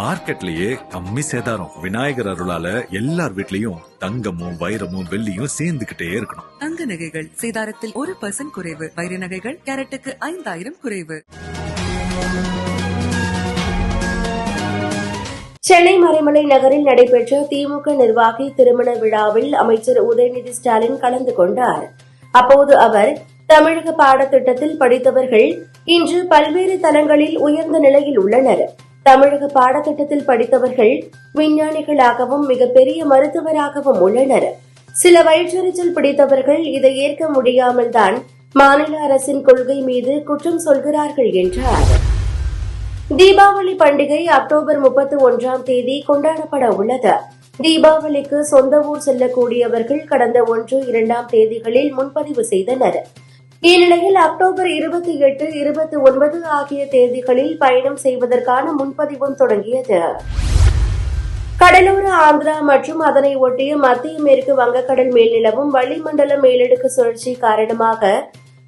மார்க்கெட்லயே கம்மி சேதாரம். விநாயகர் அருளால எல்லார் வீட்லயும் தங்கமும் வைரமும் வெள்ளியும் சேர்ந்துகிட்டே இருக்கணும். தங்க நகைகள் சேதாரத்தில் ஒரு பர்சன்ட் குறைவு. வைர நகைகள் கேரட்டுக்கு ஐந்தாயிரம் குறைவு. சென்னை மறைமலை நகரில் நடைபெற்ற திமுக நிர்வாகி திருமண விழாவில் அமைச்சர் உதயநிதி ஸ்டாலின் கலந்து கொண்டார். அப்போது அவர் தமிழக பாடத்திட்டத்தில் படித்தவர்கள் இன்று பல்வேறு தளங்களில் உயர்ந்த நிலையில் உள்ளனர். தமிழக பாடத்திட்டத்தில் படித்தவர்கள் விஞ்ஞானிகளாகவும் மிகப்பெரிய மருத்துவராகவும் உள்ளனர். சில வயிற்றறிச்சல் பிடித்தவர்கள் இதை ஏற்க முடியாமல் தான் மாநில அரசின் கொள்கை மீது குற்றம் சொல்கிறார்கள் என்றார். தீபாவளி பண்டிகை அக்டோபர் முப்பத்தி ஒன்றாம் தேதி கொண்டாடப்பட உள்ளது. தீபாவளிக்கு சொந்த ஊர் செல்லக்கூடியவர்கள் கடந்த ஒன்று இரண்டாம் தேதிகளில் முன்பதிவு செய்தனர். இந்நிலையில் அக்டோபர் இருபத்தி எட்டு இருபத்தி ஒன்பது ஆகிய தேதிகளில் பயணம் செய்வதற்கான முன்பதிவும் தொடங்கியது. கடலோர ஆந்திரா மற்றும் அதனை ஒட்டிய மத்திய மேற்கு வங்கக்கடல் மேல் நிலவும் வளிமண்டல மேலடுக்கு சுழற்சி காரணமாக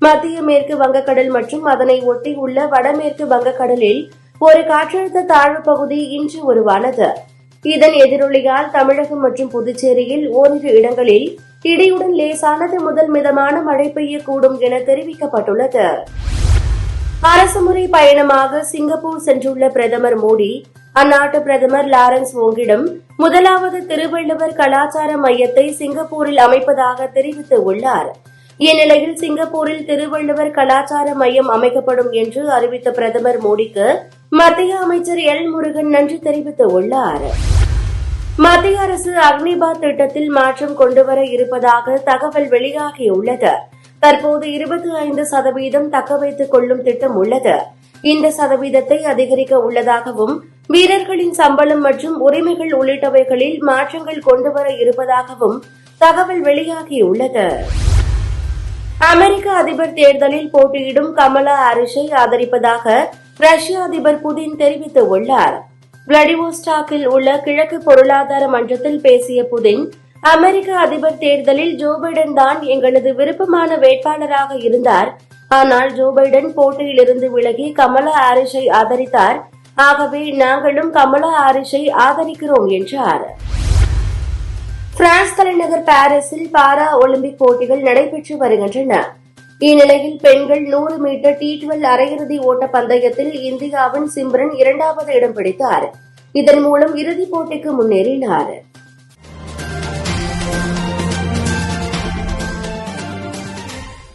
மத்திய மேற்கு வங்கக்கடல் மற்றும் அதனை ஒட்டியுள்ள வடமேற்கு வங்கக்கடலில் ஒரு காற்றழுத்த தாழ்வு பகுதி இன்று உருவானது. இதன் எதிரொலியால் தமிழகம் மற்றும் புதுச்சேரியில் ஓரிரு இடங்களில் இடியுடன் லேசானது முதல் மிதமான மழை பெய்யக்கூடும் என தெரிவிக்கப்பட்டுள்ளது. அரசுமுறை பயணமாக சிங்கப்பூர் சென்றுள்ள பிரதமர் மோடி அந்நாட்டு பிரதமர் லாரன்ஸ் ஓங்கிடம் முதலாவது திருவள்ளுவர் கலாச்சார மையத்தை சிங்கப்பூரில் அமைப்பதாக தெரிவித்துள்ளார் இந்நிலையில் சிங்கப்பூரில் திருவள்ளுவர் கலாச்சார மையம் அமைக்கப்படும் என்று அறிவித்த பிரதமர் மோடிக்கு மத்திய அமைச்சர் எல் முருகன் நன்றி தெரிவித்துள்ளாா் மத்திய அரசு அக்னிபாத் திட்டத்தில் மாற்றம் கொண்டுவர இருப்பதாக தகவல் வெளியாகியுள்ளது. தற்போது இருபத்தி ஐந்து சதவீதம் தக்க வைத்துக் கொள்ளும் திட்டம் உள்ளது. இந்த சதவீதத்தை அதிகரிக்க உள்ளதாகவும் வீரர்களின் சம்பளம் மற்றும் உரிமைகள் உள்ளிட்டவைகளில் மாற்றங்கள் கொண்டுவர இருப்பதாகவும் தகவல் வெளியாகியுள்ளது. அமெரிக்க அதிபர் தேர்தலில் போட்டியிடும் கமலா ஹாரிஸை ஆதரிப்பதாக ரஷ்ய அதிபர் புதின் தெரிவித்துள்ளாா் விளாடிவோஸ்டாக்கில் உள்ள கிழக்கு பொருளாதார மன்றத்தில் பேசிய புதின் அமெரிக்க அதிபர் தேர்தலில் ஜோ பைடன் தான் எங்களது விருப்பமான வேட்பாளராக இருந்தார். ஆனால் ஜோ பைடன் போட்டியிலிருந்து விலகி கமலா ஹாரிஸை ஆதரித்தார். ஆகவே நாங்களும் கமலா ஹாரிஸை ஆதரிக்கிறோம் என்றார். பிரான்ஸ் தலைநகர் பாரிஸில் பாரா ஒலிம்பிக் போட்டிகள் நடைபெற்று வருகின்றன. இந்நிலையில் பெண்கள் நூறு மீட்டர் டி டுவெல் அரையிறுதி ஓட்ட பந்தயத்தில் இந்தியாவின் சிம்ரன் இரண்டாவது இடம் பிடித்தார். இதன் மூலம் இறுதிப் போட்டிக்கு முன்னேறினாா்